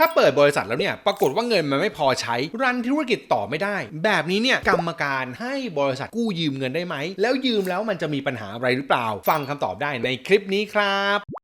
ถ้าเปิดบริษัทแล้วเนี่ย ปรากฏว่าเงินมันไม่พอใช้ รันธุรกิจต่อไม่ได้ แบบนี้เนี่ยกรรมการให้บริษัทกู้ยืมเงินได้ไหม แล้วยืมแล้วมันจะมีปัญหาอะไรหรือเปล่า ฟังคำตอบได้ในคลิปนี้ครับ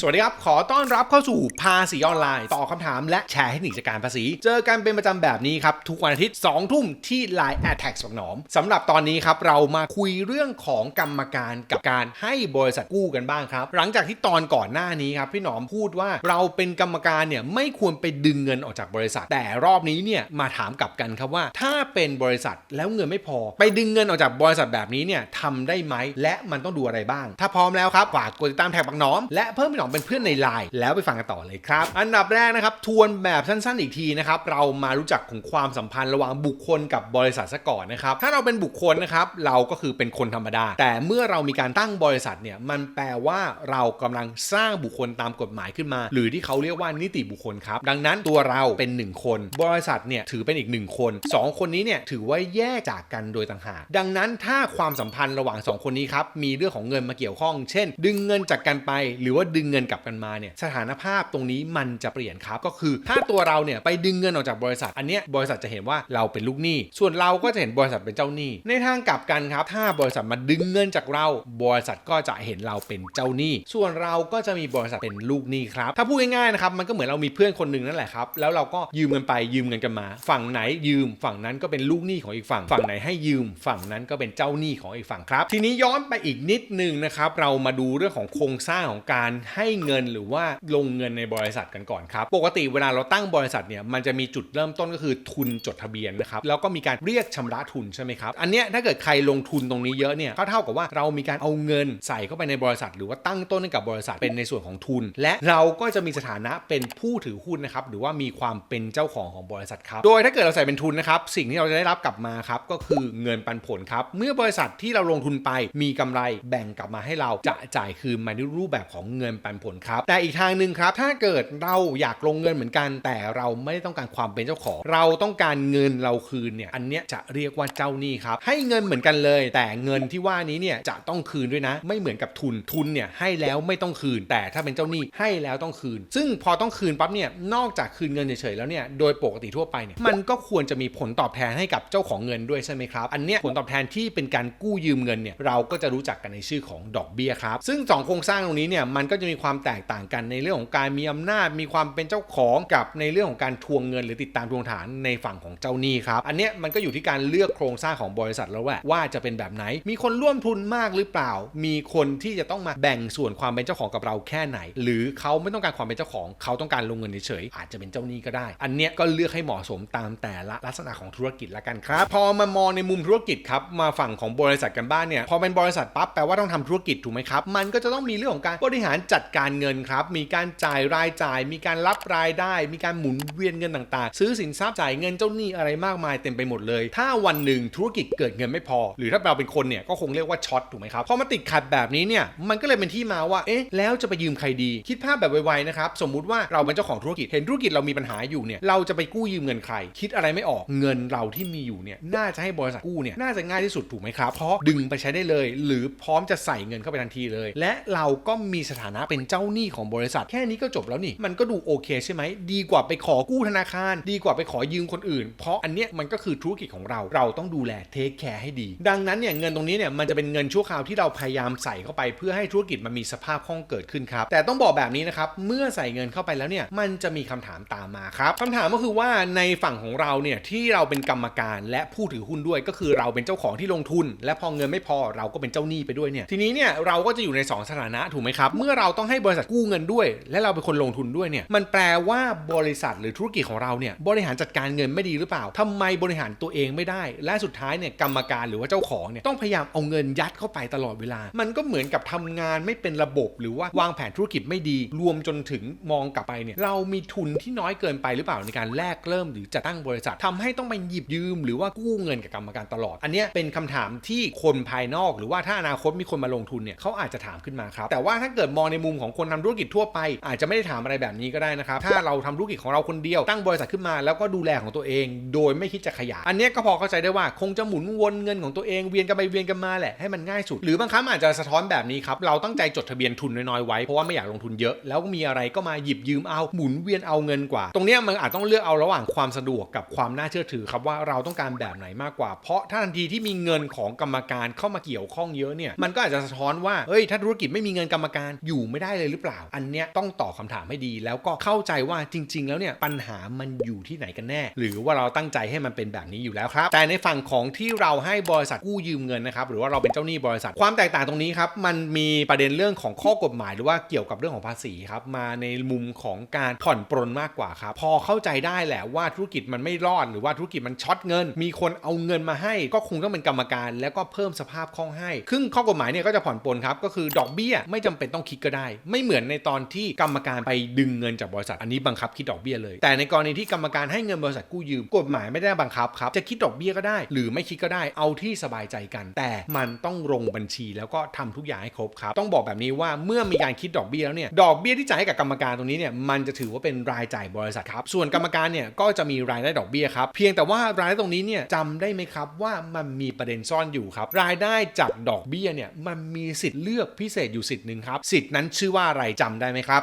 สวัสดีครับ ขอต้อนรับเข้าสู่ภาษีออนไลน์ตอบคำถามและแชร์เทคนิคการภาษี เจอกันเป็นประจำแบบนี้ครับ ทุกวันอาทิตย์2ทุ่มที่ Line a d t a x บักหนอมสำหรับตอนนี้ครับ เรามาคุยเรื่องของกรรมการกับการให้บริษัทกู้กันบ้างครับ หลังจากที่ตอนก่อนหน้านี้ครับ พี่หนอมพูดว่าเราเป็นกรรมการเนี่ยไม่ควรไปดึงเงินออกจากบริษัท แต่รอบนี้เนี่ยมาถามกลับกันครับว่า ถ้าเป็นบริษัทแล้วเงินไม่พอ ไปดึงเงินออกจากบริษัทแบบนี้เนี่ยทำได้ไหมและมันต้องดูอะไรบ้าง ถ้าพร้อมแล้วครับฝากกดติดตามแท็กบักหนอมและเพิ่มพี่หนอมเป็นเพื่อนในไลน์แล้วไปฟังกันต่อเลยครับ อันดับแรกนะครับทวนแบบสั้นๆอีกทีนะครับเรามารู้จักของความสัมพันธ์ระหว่างบุคคลกับบริษัทซะก่อนนะครับถ้าเราเป็นบุคคลนะครับเราก็คือเป็นคนธรรมดา แต่เมื่อเรามีการตั้งบริษัทเนี่ยมันแปลว่าเรากำลังสร้างบุคคลตามกฎหมายขึ้นมา หรือที่เขาเรียกว่านิติบุคคลครับดังนั้นตัวเราเป็นหนึ่งคน บริษัทเนี่ยถือเป็นอีกหนึ่งคนสองคนนี้เนี่ยถือว่าแยกจากกันโดยต่างหากดังนั้นถ้าความสัมพันธ์ระหว่างสองคนนี้ครับมีเรื่องของเงินมาเกี่ยวข้อง เช่น ดึงเงินจากกันไป หรือว่าดึงเงินกลับกันมาเนี่ยสถานภาพตรงนี้มันจะเปลี่ยนครับก็คือถ้าตัวเราเนี่ยไปดึงเงินออกจากบริษัท อันเนี้ยบริษัทจะเห็นว่าเราเป็นลูกหนี้ ส่วนเราก็จะเห็นบริษัทเป็นเจ้าหนี้ ในทางกลับกันครับ ถ้าบริษัทมาดึงเงินจากเรา บริษัทก็จะเห็นเราเป็นเจ้าหนี้ ส่วนเราก็จะมีบริษัทเป็นลูกหนี้ครับถ้าพูดง่ายๆนะครับมันก็เหมือนเรามีเพื่อนคนหนึ่งนั่นแหละครับแล้วเราก็ยืมเงินไปยืมเงินกันมา ฝั่งไหนยืม ฝั่งนั้นก็เป็นลูกหนี้ของอีกฝั่ง ฝั่งไหนให้ยืม ฝั่งนั้นก็เป็นเจ้าหนี้ของอีกฝั่งครับ ทีนี้ย้อนไปอีกนิดนึงนะครับเรามาดูเรื่องของโครงสร้างของการให้เงินหรือว่าลงเงินในบริษัทกันก่อนครับ ปกติเวลาเราตั้งบริษัทเนี่ยมันจะมีจุดเริ่มต้นก็คือทุนจดทะเบียนนะครับแล้วก็มีการเรียกชำระทุนใช่ไหมครับอันเนี้ยถ้าเกิดใครลงทุนตรงนี้เยอะเนี่ยก็เท่ากับว่าเรามีการเอาเงินใส่เข้าไปในบริษัท หรือว่าตั้งต้นให้กับบริษัทเป็นในส่วนของทุน และเราก็จะมีสถานะเป็นผู้ถือหุ้นนะครับหรือว่ามีความเป็นเจ้าของของบริษัทครับโดยถ้าเกิดเราใส่เป็นทุนนะครับสิ่งที่เราจะได้รับกลับมาครับก็คือเงินปันผลครับเมื่อบริษัทที่เราลงทุนไปมีกำไรแบ่งกลับมาให้เราจะจ่ายคืนมาในรูปแบบของเงินปันผลครับ แต่อีกทางหนึ่งครับ ถ้าเกิดเราอยากลงเงินเหมือนกัน แต่เราไม่ได้ต้องการความเป็นเจ้าของ เราต้องการเงินเราคืนเนี่ย อันเนี้ยจะเรียกว่าเจ้าหนี้ครับ ให้เงินเหมือนกันเลย แต่เงินที่ว่านี้เนี่ยจะต้องคืนด้วยนะ ไม่เหมือนกับทุน ทุนเนี่ยให้แล้วไม่ต้องคืน แต่ถ้าเป็นเจ้าหนี้ให้แล้วต้องคืน ซึ่งพอต้องคืนปั๊บเนี่ย นอกจากคืนเงินเฉยๆแล้วเนี่ย โดยปกติทั่วไปเนี่ย มันก็ควรจะมีผลตอบแทนให้กับเจ้าของเงินด้วยใช่ไหมครับ อันเนี้ยผลตอบแทนที่เป็นการกู้ยืมเงินเนี่ย เราก็จะรู้จักกันในชื่อของดอกเบี้ยครับ ซึ่งสองโครงสร้างตรงนี้เนี่ย มันก็จะมีีความแตกต่างกันในเรื่องของการมีอำนาจมีความเป็นเจ้าของกับในเรื่องของการทวงเงิน หรือติดตามทวงถานในฝั่งของเจ้าหนี้ครับ อันเนี้ยมันก็อยู่ที่การเลือกโครงสร้างของบริษัทแล้วแหละว่าจะเป็นแบบไหน มีคนร่วมทุนมากหรือเปล่า มีคนที่จะต้องมาแบ่งส่วนความเป็นเจ้าของกับเราแค่ไหน หรือเขาไม่ต้องการความเป็นเจ้าของ เขาต้องการลงเงินเฉยๆอาจจะเป็นเจ้าหนี้ก็ได้ อันเนี้ยก็เลือกให้เหมาะสมตามแต่ละลักษณะของธุรกิจละกันครับ พอมามองในมุมธุรกิจครับมาฝั่งของบริษัทกันบ้านเนี่ยพอเป็นบริษัทปั๊บแปลว่าต้องทำธุรกิจถูกไหมครับมันก็จะต้องมีเรื่องของการบริหารจจัดการเงินครับ มีการจ่ายรายจ่าย มีการรับรายได้ มีการหมุนเวียนเงินต่างๆ ซื้อสินทรัพย์จ่ายเงินเจ้าหนี้อะไรมากมายเต็มไปหมดเลย ถ้าวันหนึ่งธุรกิจเกิดเงินไม่พอ หรือถ้าเราเป็นคนเนี่ยก็คงเรียกว่าช็อตถูกไหมครับพอมาติดขัดแบบนี้เนี่ยมันก็เลยเป็นที่มาว่าเอ๊ะแล้วจะไปยืมใครดี คิดภาพแบบไวๆนะครับสมมุติว่าเราเป็นเจ้าของธุรกิจเห็นธุรกิจเรามีปัญหาอยู่เนี่ยเราจะไปกู้ยืมเงินใคร คิดอะไรไม่ออกเงินเราที่มีอยู่เนี่ยน่าจะให้บริษัทกู้เนี่ยน่าจะง่ายที่สุดถูกไหมครับเพราะดึงไปใช้ได้เลย หรือพร้อมจะใส่เงินเข้าไปทันทีเลย และเราก็มีสถานะเป็นเจ้าหนี้ของบริษัท แค่นี้ก็จบแล้วนี่ มันก็ดูโอเคใช่ไหม ดีกว่าไปขอกู้ธนาคาร ดีกว่าไปขอยืมคนอื่น เพราะอันเนี้ยมันก็คือธุรกิจของเรา เราต้องดูแลเทคแคร์ให้ดี ดังนั้นเนี่ยเงินตรงนี้เนี่ยมันจะเป็นเงินชั่วคราวที่เราพยายามใส่เข้าไป เพื่อให้ธุรกิจมันมีสภาพคล่องเกิดขึ้นครับ แต่ต้องบอกแบบนี้นะครับ เมื่อใส่เงินเข้าไปแล้วเนี่ยมันจะมีคำถามตามมาครับคำถามก็คือว่าในฝั่งของเราเนี่ยที่เราเป็นกรรมการและผู้ถือหุ้นด้วยก็คือเราเป็นเจ้าของที่ลงทุน และพอเงินไม่พอเราก็เป็นเจ้าหนี้ไปด้วยเนี่ยทีนี้เนี่ยเราก็จะอยู่ในสองสถานะถูกไหมครับเมื่อเราต้องให้บริษัทกู้เงินด้วย และเราเป็นคนลงทุนด้วยเนี่ยมันแปลว่าบริษัทหรือธุรกิจของเราเนี่ยบริหารจัดการเงินไม่ดีหรือเปล่าทำไมบริหารตัวเองไม่ได้ และสุดท้ายเนี่ยกรรมการหรือว่าเจ้าของเนี่ยต้องพยายามเอาเงินยัดเข้าไปตลอดเวลา มันก็เหมือนกับทำงานไม่เป็นระบบ หรือว่าวางแผนธุรกิจไม่ดี รวมจนถึงมองกลับไปเนี่ยเรามีทุนที่น้อยเกินไปหรือเปล่าในการแลกเริ่มหรือจะตั้งบริษัททำให้ต้องไปหยิบยืม หรือว่ากู้เงินกับกรรมการตลอด อันนี้เป็นคำถามที่คนภายนอก หรือว่าถ้าอนาคตมีคนมาลงทุนเนี่ยเขาอาจจะถามขึ้นมาครับแต่ว่าถ้าเกิดมองในมุมของคนทำธุรกิจทั่วไป อาจจะไม่ได้ถามอะไรแบบนี้ก็ได้นะครับ ถ้าเราทำธุรกิจของเราคนเดียวตั้งบริษัทขึ้นมา แล้วก็ดูแลของตัวเอง โดยไม่คิดจะขยายอันนี้ก็พอเข้าใจได้ว่าคงจะหมุนวนเงินของตัวเองเวียนกันไปเวียนกันมาแหละให้มันง่ายสุด หรือบางครั้งอาจจะสะท้อนแบบนี้ครับเราตั้งใจจดทะเบียนทุนน้อยๆไว้เพราะว่าไม่อยากลงทุนเยอะ แล้วมีอะไรก็มาหยิบยืมเอาหมุนเวียนเอาเงินกว่า ตรงนี้มันอาจต้องเลือกเอาระหว่างความสะดวกกับความน่าเชื่อถือครับว่าเราต้องการแบบไหนมากกว่า เพราะถ้าทันทีที่มีเงินของกรรมการเข้ามาเกี่ยวข้องเยอะเนี่ยมันก็อาจจะสะท้อนว่าเฮ้ยถ้าธุรกิจไม่มีเงินกรรมการอยู่ไม่ได้เลยหรือเปล่า อันเนี้ยต้องตอบคำถามให้ดี แล้วก็เข้าใจว่าจริง ๆ แล้วเนี่ยปัญหามันอยู่ที่ไหนกันแน่ หรือว่าเราตั้งใจให้มันเป็นแบบนี้อยู่แล้วครับ แต่ในฝั่งของที่เราให้บริษัทกู้ยืมเงินนะครับหรือว่าเราเป็นเจ้าหนี้บริษัท ความแตกต่างตรงนี้ครับมันมีประเด็นเรื่องของข้อกฎหมาย หรือว่าเกี่ยวกับเรื่องของภาษีครับมาในมุมของการผ่อนปรนมากกว่าครับพอเข้าใจได้แหละว่าธุรกิจมันไม่รอด หรือว่าธุรกิจมันช็อตเงิน มีคนเอาเงินมาให้ ก็คงต้องเป็นกรรมการ แล้วก็เพิ่มสภาพคล่องให้ซึ่งข้อกฎหมายเนี่ยก็จะผ่อนปรนครับก็คือดอกเบี้ยไม่จำเป็นต้องคิดก็ได้ไม่เหมือนในตอนที่กรรมการไปดึงเงินจากบริษัทอันนี้บังคับคิดดอกเบี้ยเลย แต่ในกรณีที่กรรมการให้เงินบริษัทกู้ยืมกฎหมายไม่ได้บังคับครับจะคิดดอกเบี้ยก็ได้ หรือไม่คิดก็ได้เอาที่สบายใจกัน แต่มันต้องลงบัญชีแล้วก็ทำทุกอย่างให้ครบครับต้องบอกแบบนี้ว่าเมื่อมีการคิดดอกเบี้ยแล้วเนี่ยดอกเบี้ยที่จ่ายให้กับกรรมการตรงนี้เนี่ยมันจะถือว่าเป็นรายจ่ายบริษัทครับส่วนกรรมการเนี่ยก็จะมีรายได้ดอกเบี้ยครับเพียงแต่ว่ารายได้ตรงนี้เนี่ยจำได้ไหมครับว่ามันมีประเด็นซ่อนอยู่ครับรายได้จากดอกเบี้ยเนี่ยมันมีสิทธิ์เลือกพิเศษอยู่สิทธิ์หนึ่งครับสิทธิ์นั้นชื่อว่าอะไรจำได้ไหมครับ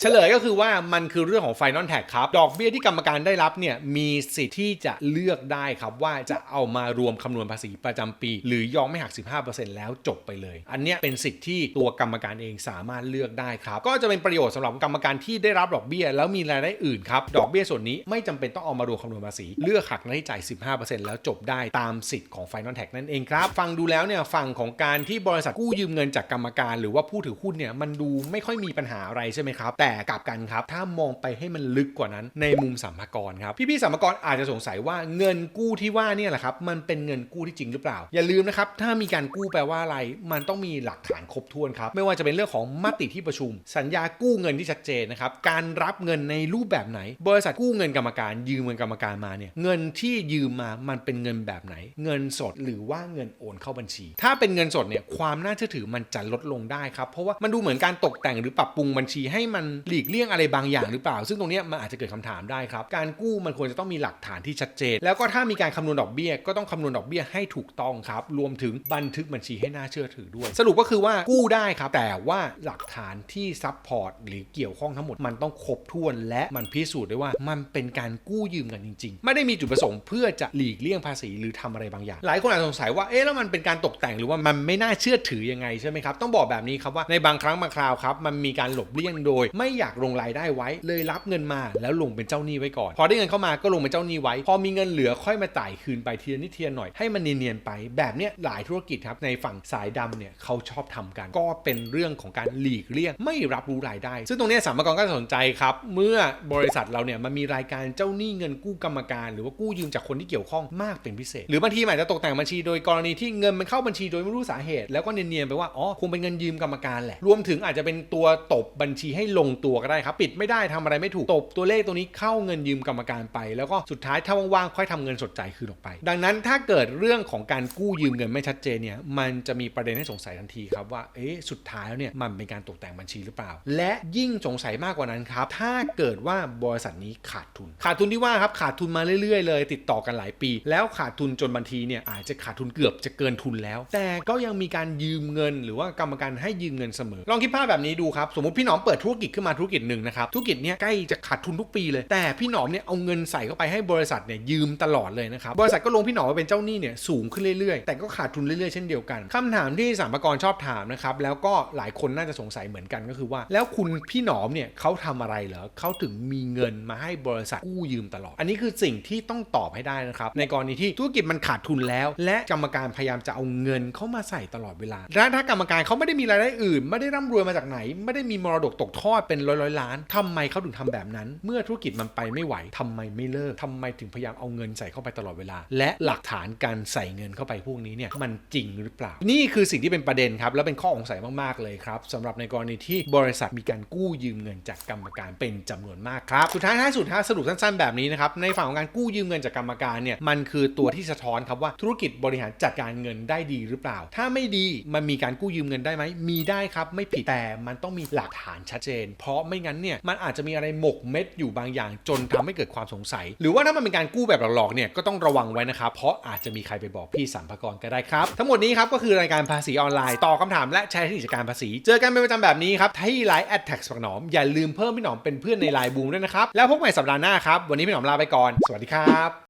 เฉลยก็คือว่ามันคือเรื่องของ Final Tax ครับ ดอกเบี้ยที่กรรมการได้รับเนี่ยมีสิทธิ์ที่จะเลือกได้ครับ ว่าจะเอามารวมคำนวณภาษีประจำปี หรือยอมไม่หัก 15%แล้วจบไปเลย อันเนี้ยเป็นสิทธิ์ที่ตัวกรรมการเองสามารถเลือกได้ครับ ก็จะเป็นประโยชน์สำหรับกรรมการที่ได้รับดอกเบี้ย แล้วมีรายได้อื่นครับดอกเบี้ยส่วนนี้ไม่จำเป็นต้องเอามารวมคำนวณภาษี เลือกหักหน้าที่จ่าย 15%แล้วจบได้ตามสิทธิ์ของ Final Tax นั่นเองครับฟังดูแล้วเนี่ยฝั่งของการที่บริษัทกู้ยืมเงินจากกรรมการ หรือว่าผู้ถือหุ้นเนี่ยมันดูไม่ค่อยมีปัญหาอะไรใช่ไหมครับแต่กลับกันครับ ถ้ามองไปให้มันลึกกว่านั้น ในมุมสัมภากรครับ พี่ๆสัมภากรอาจจะสงสัยว่าเงินกู้ที่ว่าเนี่ยแหละครับมันเป็นเงินกู้ที่จริงหรือเปล่า อย่าลืมนะครับถ้ามีการกู้แปลว่าอะไร มันต้องมีหลักฐานครบถ้วนครับ ไม่ว่าจะเป็นเรื่องของมติที่ประชุม สัญญากู้เงินที่ชัดเจนนะครับการรับเงินในรูปแบบไหน บริษัทกู้เงินกรรมการ ยืมเงินกรรมการมาเนี่ยเงินที่ยืมมามันเป็นเงินแบบไหน เงินสดหรือว่าเงินโอนเข้าบัญชี ถ้าเป็นเงินสดเนี่ยความน่าเชื่อถือมันจะลดลงได้ครับเพราะว่ามันดูเหมือนการตกแต่งหรือปรับปรุงบัญชีให้มันหลีกเลี่ยงอะไรบางอย่างหรือเปล่า ซึ่งตรงนี้มันอาจจะเกิดคำถามได้ครับ การกู้มันควรจะต้องมีหลักฐานที่ชัดเจน แล้วก็ถ้ามีการคำนวณดอกเบี้ย ก็ต้องคำนวณดอกเบี้ยให้ถูกต้องครับ รวมถึงบันทึกบัญชีให้น่าเชื่อถือด้วย สรุปก็คือว่ากู้ได้ครับ แต่ว่าหลักฐานที่ซับพอร์ตหรือเกี่ยวข้องทั้งหมดมันต้องครบถ้วน และมันพิสูจน์ได้ว่ามันเป็นการกู้ยืมกันจริง ๆ ไม่ได้มีจุดประสงค์เพื่อจะหลีกเลี่ยงภาษีหรือทำอะไรบางอย่าง หลายคนอาจจะสงสัยว่าเอ๊ะแล้วมันเป็นการตกแต่งหรือว่ามันไม่น่าเชื่อถือยังไงใช่ไหมครับต้องบอกแบบนี้ครับว่าในบางครั้งบางคราวครับมันมีการหลบเลี่ยงโดยไไม่อยากลงรายได้ไว้ เลยรับเงินมาแล้วลงเป็นเจ้าหนี้ไว้ก่อน พอได้เงินเข้ามาก็ลงเป็นเจ้าหนี้ไว้ พอมีเงินเหลือค่อยมาจ่ายคืนไปทีละนิดทีละหน่อยให้มันเนียนๆไป แบบเนี้ยหลายธุรกิจครับในฝั่งสายดำเนี่ยเขาชอบทำกัน ก็เป็นเรื่องของการหลีกเลี่ยงไม่รับรู้รายได้ ซึ่งตรงนี้สามกรก็สนใจครับเมื่อบริษัทเราเนี่ยมันมีรายการเจ้าหนี้เงินกู้กรรมการ หรือว่ากู้ยืมจากคนที่เกี่ยวข้องมากเป็นพิเศษ หรือบางทีอาจจะตกแต่งบัญชีโดยกรณีที่เงินมันเข้าบัญชีโดยไม่รู้สาเหตุ แล้วก็เนียนๆไปว่าอ๋อคงเป็นเงินยืมกรรมการแหละรวมถึงอาจจะเป็นตัวตบบัญชีให้ลงตัวก็ได้ครับ ปิดไม่ได้ทำอะไรไม่ถูกตบตัวเลขตัวนี้เข้าเงินยืมกรรมการไป แล้วก็สุดท้ายถ้าว่างๆค่อยทำเงินสดจ่ายคืนออกไป ดังนั้นถ้าเกิดเรื่องของการกู้ยืมเงินไม่ชัดเจนเนี่ยมันจะมีประเด็นให้สงสัยทันทีครับว่าเอ๊ะสุดท้ายแล้วเนี่ยมันเป็นการตกแต่งบัญชีหรือเปล่า และยิ่งสงสัยมากกว่านั้นครับถ้าเกิดว่าบริษัทนี้ขาดทุน ขาดทุนที่ว่าครับขาดทุนมาเรื่อยๆ เลย ติดต่อกันหลายปี แล้วขาดทุนจนบางทีเนี่ยอาจจะขาดทุนเกือบจะเกินทุนแล้ว แต่ก็ยังมีการยืมเงิน หรือว่ากรรมการให้ยืมเงินเสมอ ลองคิดภาพแบบนี้ดูครับสมมติพี่หนอมเปิดธุรกิจขึ้นมาธุรกิจหนึ่งนะครับ ธุรกิจเนี้ยใกล้จะขาดทุนทุกปีเลย แต่พี่หนอมเนี่ยเอาเงินใส่เข้าไปให้บริษัทเนี่ยยืมตลอดเลยนะครับ บริษัทก็ลงพี่หนอมมาเป็นเจ้าหนี้เนี่ยสูงขึ้นเรื่อยๆ แต่ก็ขาดทุนเรื่อยๆ เช่นเดียวกันคำถามที่สามกรชอบถามนะครับแล้วก็หลายคนน่าจะสงสัยเหมือนกันก็คือว่า แล้วคุณพี่หนอมเนี่ยเขาทำอะไรเหรอเขาถึงมีเงินมาให้บริษัทกู้ยืมตลอด อันนี้คือสิ่งที่ต้องตอบให้ได้นะครับในกรณีที่ธุรกิจมันขาดทุนแล้ว และกรรมการพยายามจะเอาเงินเข้ามาใส่ตลอดเวลาและถ้ากรรมการเขาไม่ได้มีรายได้อื่น ไม่ได้ร่ำรวยมาจากไหน ไม่ได้มีมรดกตกทอดเปเป็นร้อยร้อยล้านทำไมเขาถึงทำแบบนั้น เมื่อธุรกิจมันไปไม่ไหวทำไมไม่เลิกทำไมถึงพยายามเอาเงินใส่เข้าไปตลอดเวลา และหลักฐานการใส่เงินเข้าไปพวกนี้เนี่ยมันจริงหรือเปล่า นี่คือสิ่งที่เป็นประเด็นครับและเป็นข้อสงสัยมากๆเลยครับสำหรับในกรณีที่บริษัทมีการกู้ยืมเงินจากกรรมการเป็นจำนวนมากครับสุดท้ายท้ายสุดท้ายสรุปสั้นๆแบบนี้นะครับในฝั่งของการกู้ยืมเงินจากกรรมการเนี่ยมันคือตัวที่สะท้อนครับว่าธุรกิจบริหารจัดการเงินได้ดีหรือเปล่า ถ้าไม่ดีมันมีการกู้ยืมเงินได้ไหมมีได้ครับไม่ผิดแต่มันต้องมีหลักฐานชัดเจนเพราะไม่งั้นเนี่ยมันอาจจะมีอะไรหมกเม็ดอยู่บางอย่าง จนทำให้เกิดความสงสัย หรือว่าถ้ามันเป็นการกู้แบบหลอกๆเนี่ยก็ต้องระวังไว้นะครับเพราะอาจจะมีใครไปบอกพี่สัมภากรก็ได้ครับ ทั้งหมดนี้ครับก็คือรายการภาษีออนไลน์ตอบคำถามและแชร์เทคนิคการภาษี เจอกันเป็นประจำแบบนี้ครับที่ไลน์แอดแท็กสักหนอมอย่าลืมเพิ่มพี่หนอมเป็นเพื่อนในไลน์บูมด้วยนะครับแล้วพบใหม่สัปดาห์หน้าครับวันนี้พี่หนอมลาไปก่อน สวัสดีครับ